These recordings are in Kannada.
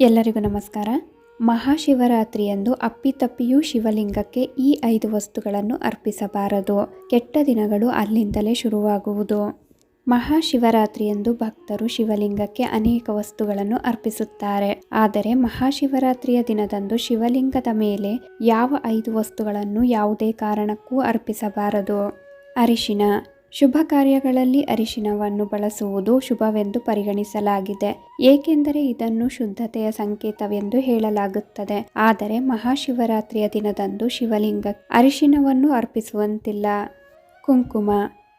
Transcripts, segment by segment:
ಎಲ್ಲರಿಗೂ ನಮಸ್ಕಾರ. ಮಹಾಶಿವರಾತ್ರಿಯಂದು ಅಪ್ಪಿತಪ್ಪಿಯೂ ಶಿವಲಿಂಗಕ್ಕೆ ಈ ಐದು ವಸ್ತುಗಳನ್ನು ಅರ್ಪಿಸಬಾರದು. ಕೆಟ್ಟ ದಿನಗಳು ಅಲ್ಲಿಂದಲೇ ಶುರುವಾಗುವುದು. ಮಹಾಶಿವರಾತ್ರಿಯಂದು ಭಕ್ತರು ಶಿವಲಿಂಗಕ್ಕೆ ಅನೇಕ ವಸ್ತುಗಳನ್ನು ಅರ್ಪಿಸುತ್ತಾರೆ. ಆದರೆ ಮಹಾಶಿವರಾತ್ರಿಯ ದಿನದಂದು ಶಿವಲಿಂಗದ ಮೇಲೆ ಯಾವ ಐದು ವಸ್ತುಗಳನ್ನು ಯಾವುದೇ ಕಾರಣಕ್ಕೂ ಅರ್ಪಿಸಬಾರದು. ಅರಿಶಿನ ಶುಭ ಕಾರ್ಯಗಳಲ್ಲಿ ಅರಿಶಿನವನ್ನು ಬಳಸುವುದು ಶುಭವೆಂದು ಪರಿಗಣಿಸಲಾಗಿದೆ. ಏಕೆಂದರೆ ಇದನ್ನು ಶುದ್ಧತೆಯ ಸಂಕೇತವೆಂದು ಹೇಳಲಾಗುತ್ತದೆ. ಆದರೆ ಮಹಾಶಿವರಾತ್ರಿಯ ದಿನದಂದು ಶಿವಲಿಂಗ ಅರಿಶಿನವನ್ನು ಅರ್ಪಿಸುವಂತಿಲ್ಲ. ಕುಂಕುಮ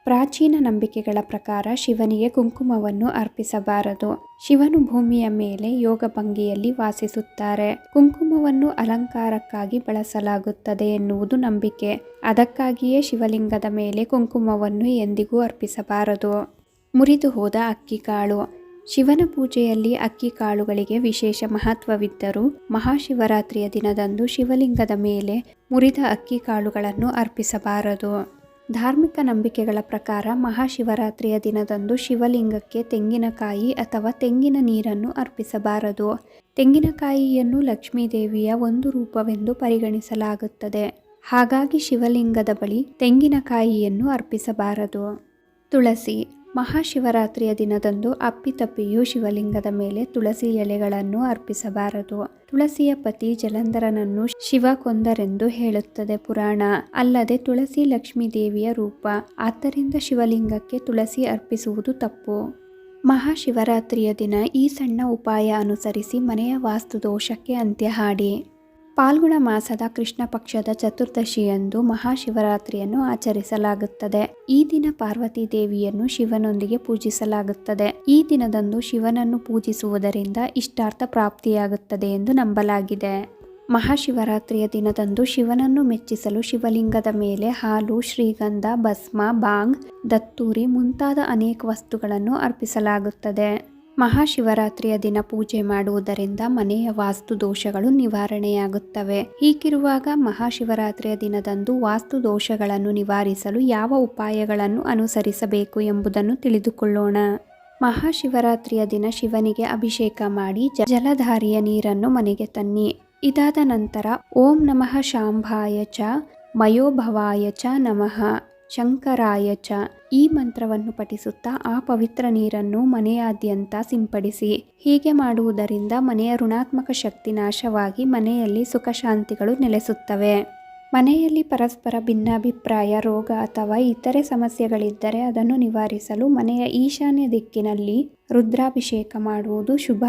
ಪ್ರಾಚೀನ ನಂಬಿಕೆಗಳ ಪ್ರಕಾರ ಶಿವನಿಗೆ ಕುಂಕುಮವನ್ನು ಅರ್ಪಿಸಬಾರದು. ಶಿವನು ಭೂಮಿಯ ಮೇಲೆ ಯೋಗ ಭಂಗಿಯಲ್ಲಿ ವಾಸಿಸುತ್ತಾರೆ. ಕುಂಕುಮವನ್ನು ಅಲಂಕಾರಕ್ಕಾಗಿ ಬಳಸಲಾಗುತ್ತದೆ ಎನ್ನುವುದು ನಂಬಿಕೆ. ಅದಕ್ಕಾಗಿಯೇ ಶಿವಲಿಂಗದ ಮೇಲೆ ಕುಂಕುಮವನ್ನು ಎಂದಿಗೂ ಅರ್ಪಿಸಬಾರದು. ಮುರಿದು ಹೋದ ಅಕ್ಕಿಕಾಳು ಶಿವನ ಪೂಜೆಯಲ್ಲಿ ಅಕ್ಕಿ ಕಾಳುಗಳಿಗೆ ವಿಶೇಷ ಮಹತ್ವವಿದ್ದರೂ ಮಹಾಶಿವರಾತ್ರಿಯ ದಿನದಂದು ಶಿವಲಿಂಗದ ಮೇಲೆ ಮುರಿದ ಅಕ್ಕಿ ಕಾಳುಗಳನ್ನು ಅರ್ಪಿಸಬಾರದು. ಧಾರ್ಮಿಕ ನಂಬಿಕೆಗಳ ಪ್ರಕಾರ ಮಹಾಶಿವರಾತ್ರಿಯ ದಿನದಂದು ಶಿವಲಿಂಗಕ್ಕೆ ತೆಂಗಿನಕಾಯಿ ಅಥವಾ ತೆಂಗಿನ ನೀರನ್ನು ಅರ್ಪಿಸಬಾರದು. ತೆಂಗಿನಕಾಯಿಯನ್ನು ಲಕ್ಷ್ಮೀದೇವಿಯ ಒಂದು ರೂಪವೆಂದು ಪರಿಗಣಿಸಲಾಗುತ್ತದೆ. ಹಾಗಾಗಿ ಶಿವಲಿಂಗದ ಬಳಿ ತೆಂಗಿನಕಾಯಿಯನ್ನು ಅರ್ಪಿಸಬಾರದು. ತುಳಸಿ ಮಹಾಶಿವರಾತ್ರಿಯ ದಿನದಂದು ಅಪ್ಪಿತಪ್ಪಿಯು ಶಿವಲಿಂಗದ ಮೇಲೆ ತುಳಸಿ ಎಲೆಗಳನ್ನು ಅರ್ಪಿಸಬಾರದು. ತುಳಸಿಯ ಪತಿ ಜಲಂಧರನನ್ನು ಶಿವ ಕೊಂದರೆಂದು ಹೇಳುತ್ತದೆ ಪುರಾಣ. ಅಲ್ಲದೆ ತುಳಸಿ ಲಕ್ಷ್ಮೀ ದೇವಿಯ ರೂಪ. ಆದ್ದರಿಂದ ಶಿವಲಿಂಗಕ್ಕೆ ತುಳಸಿ ಅರ್ಪಿಸುವುದು ತಪ್ಪು. ಮಹಾಶಿವರಾತ್ರಿಯ ದಿನ ಈ ಸಣ್ಣ ಉಪಾಯ ಅನುಸರಿಸಿ ಮನೆಯ ವಾಸ್ತು ದೋಷಕ್ಕೆ ಅಂತ್ಯ ಹಾಡಿ. ಪಾಲ್ಗುಣ ಮಾಸದ ಕೃಷ್ಣ ಪಕ್ಷದ ಚತುರ್ದಶಿಯಂದು ಮಹಾಶಿವರಾತ್ರಿಯನ್ನು ಆಚರಿಸಲಾಗುತ್ತದೆ. ಈ ದಿನ ಪಾರ್ವತಿ ದೇವಿಯನ್ನು ಶಿವನೊಂದಿಗೆ ಪೂಜಿಸಲಾಗುತ್ತದೆ. ಈ ದಿನದಂದು ಶಿವನನ್ನು ಪೂಜಿಸುವುದರಿಂದ ಇಷ್ಟಾರ್ಥ ಪ್ರಾಪ್ತಿಯಾಗುತ್ತದೆ ಎಂದು ನಂಬಲಾಗಿದೆ. ಮಹಾಶಿವರಾತ್ರಿಯ ದಿನದಂದು ಶಿವನನ್ನು ಮೆಚ್ಚಿಸಲು ಶಿವಲಿಂಗದ ಮೇಲೆ ಹಾಲು, ಶ್ರೀಗಂಧ, ಭಸ್ಮ, ಬಾಂಗ್, ದತ್ತೂರಿ ಮುಂತಾದ ಅನೇಕ ವಸ್ತುಗಳನ್ನು ಅರ್ಪಿಸಲಾಗುತ್ತದೆ. ಮಹಾಶಿವರಾತ್ರಿಯ ದಿನ ಪೂಜೆ ಮಾಡುವುದರಿಂದ ಮನೆಯ ವಾಸ್ತು ದೋಷಗಳು ನಿವಾರಣೆಯಾಗುತ್ತವೆ. ಹೀಗಿರುವಾಗ ಮಹಾಶಿವರಾತ್ರಿಯ ದಿನದಂದು ವಾಸ್ತು ದೋಷಗಳನ್ನು ನಿವಾರಿಸಲು ಯಾವ ಉಪಾಯಗಳನ್ನು ಅನುಸರಿಸಬೇಕು ಎಂಬುದನ್ನು ತಿಳಿದುಕೊಳ್ಳೋಣ. ಮಹಾಶಿವರಾತ್ರಿಯ ದಿನ ಶಿವನಿಗೆ ಅಭಿಷೇಕ ಮಾಡಿ ಜಲಧಾರಿಯ ನೀರನ್ನು ಮನೆಗೆ ತನ್ನಿ. ಇದಾದ ನಂತರ ಓಂ ನಮಃ ಶಾಂಭಾಯ ಚ ಮಯೋಭವಾಯ ಚ ನಮಃ. ಶಂಕರಾಯ ಚ ಈ ಮಂತ್ರವನ್ನು ಪಠಿಸುತ್ತಾ ಆ ಪವಿತ್ರ ನೀರನ್ನು ಮನೆಯಾದ್ಯಂತ ಸಿಂಪಡಿಸಿ. ಹೀಗೆ ಮಾಡುವುದರಿಂದ ಮನೆಯ ಋಣಾತ್ಮಕ ಶಕ್ತಿ ನಾಶವಾಗಿ ಮನೆಯಲ್ಲಿ ಸುಖ ಶಾಂತಿಗಳು ನೆಲೆಸುತ್ತವೆ. ಮನೆಯಲ್ಲಿ ಪರಸ್ಪರ ಭಿನ್ನಾಭಿಪ್ರಾಯ, ರೋಗ ಅಥವಾ ಇತರೆ ಸಮಸ್ಯೆಗಳಿದ್ದರೆ ಅದನ್ನು ನಿವಾರಿಸಲು ಮನೆಯ ಈಶಾನ್ಯ ದಿಕ್ಕಿನಲ್ಲಿ ರುದ್ರಾಭಿಷೇಕ ಮಾಡುವುದು ಶುಭ.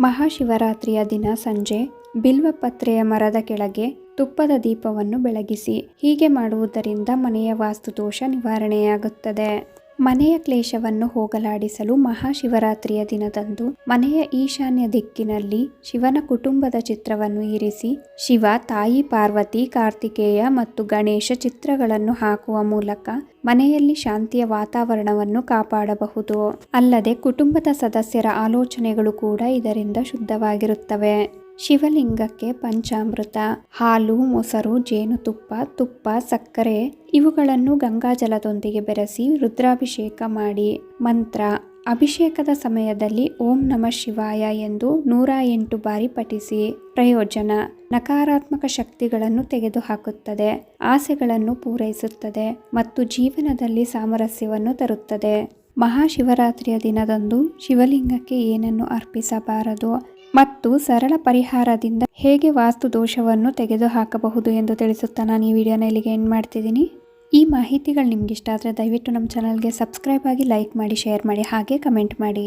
ಮಹಾಶಿವರಾತ್ರಿಯ ದಿನ ಸಂಜೆ ಬಿಲ್ವಪತ್ರೆಯ ಮರದ ಕೆಳಗೆ ತುಪ್ಪದ ದೀಪವನ್ನು ಬೆಳಗಿಸಿ, ಹೀಗೆ ಮಾಡುವುದರಿಂದ ಮನೆಯ ವಾಸ್ತುದೋಷ ನಿವಾರಣೆಯಾಗುತ್ತದೆ. ಮನೆಯ ಕ್ಲೇಶವನ್ನು ಹೋಗಲಾಡಿಸಲು ಮಹಾಶಿವರಾತ್ರಿಯ ದಿನದಂದು ಮನೆಯ ಈಶಾನ್ಯ ದಿಕ್ಕಿನಲ್ಲಿ ಶಿವನ ಕುಟುಂಬದ ಚಿತ್ರವನ್ನು ಇರಿಸಿ, ಶಿವ, ತಾಯಿ, ಪಾರ್ವತಿ, ಕಾರ್ತಿಕೇಯ ಮತ್ತು ಗಣೇಶ ಚಿತ್ರಗಳನ್ನು ಹಾಕುವ ಮೂಲಕ ಮನೆಯಲ್ಲಿ ಶಾಂತಿಯ ವಾತಾವರಣವನ್ನು ಕಾಪಾಡಬಹುದು. ಅಲ್ಲದೆ ಕುಟುಂಬದ ಸದಸ್ಯರ ಆಲೋಚನೆಗಳು ಕೂಡ ಇದರಿಂದ ಶುದ್ಧವಾಗಿರುತ್ತವೆ. ಶಿವಲಿಂಗಕ್ಕೆ ಪಂಚಾಮೃತ, ಹಾಲು, ಮೊಸರು ಜೇನುತುಪ್ಪ ತುಪ್ಪ, ಸಕ್ಕರೆ ಇವುಗಳನ್ನು ಗಂಗಾಜಲದೊಂದಿಗೆ ಬೆರೆಸಿ ರುದ್ರಾಭಿಷೇಕ ಮಾಡಿ. ಮಂತ್ರ, ಅಭಿಷೇಕದ ಸಮಯದಲ್ಲಿ ಓಂ ನಮಃ ಶಿವಾಯ ಎಂದು ನೂರ ಎಂಟು ಬಾರಿ ಪಠಿಸಿ. ಪ್ರಯೋಜನ, ನಕಾರಾತ್ಮಕ ಶಕ್ತಿಗಳನ್ನು ತೆಗೆದುಹಾಕುತ್ತದೆ, ಆಸೆಗಳನ್ನು ಪೂರೈಸುತ್ತದೆ ಮತ್ತು ಜೀವನದಲ್ಲಿ ಸಾಮರಸ್ಯವನ್ನು ತರುತ್ತದೆ. ಮಹಾಶಿವರಾತ್ರಿಯ ದಿನದಂದು ಶಿವಲಿಂಗಕ್ಕೆ ಏನನ್ನು ಅರ್ಪಿಸಬಾರದು? ಮತ್ತು ಸರಳ ಪರಿಹಾರದಿಂದ ಹೇಗೆ ವಾಸ್ತು ದೋಷವನ್ನು ತೆಗೆದುಹಾಕಬಹುದು ಎಂದು ತಿಳಿಸುತ್ತಾ ನಾನು ಈ ವಿಡಿಯೋನ ಇಲ್ಲಿಗೆ ಎಂಡ್ ಮಾಡ್ತಿದ್ದೀನಿ. ಈ ಮಾಹಿತಿಗಳು ನಿಮ್ಗೆ ಇಷ್ಟ ಆದರೆ ದಯವಿಟ್ಟು ನಮ್ಮ ಚಾನಲ್ಗೆ ಸಬ್ಸ್ಕ್ರೈಬ್ ಆಗಿ ಲೈಕ್ ಮಾಡಿ ಶೇರ್ ಮಾಡಿ, ಹಾಗೆ ಕಮೆಂಟ್ ಮಾಡಿ.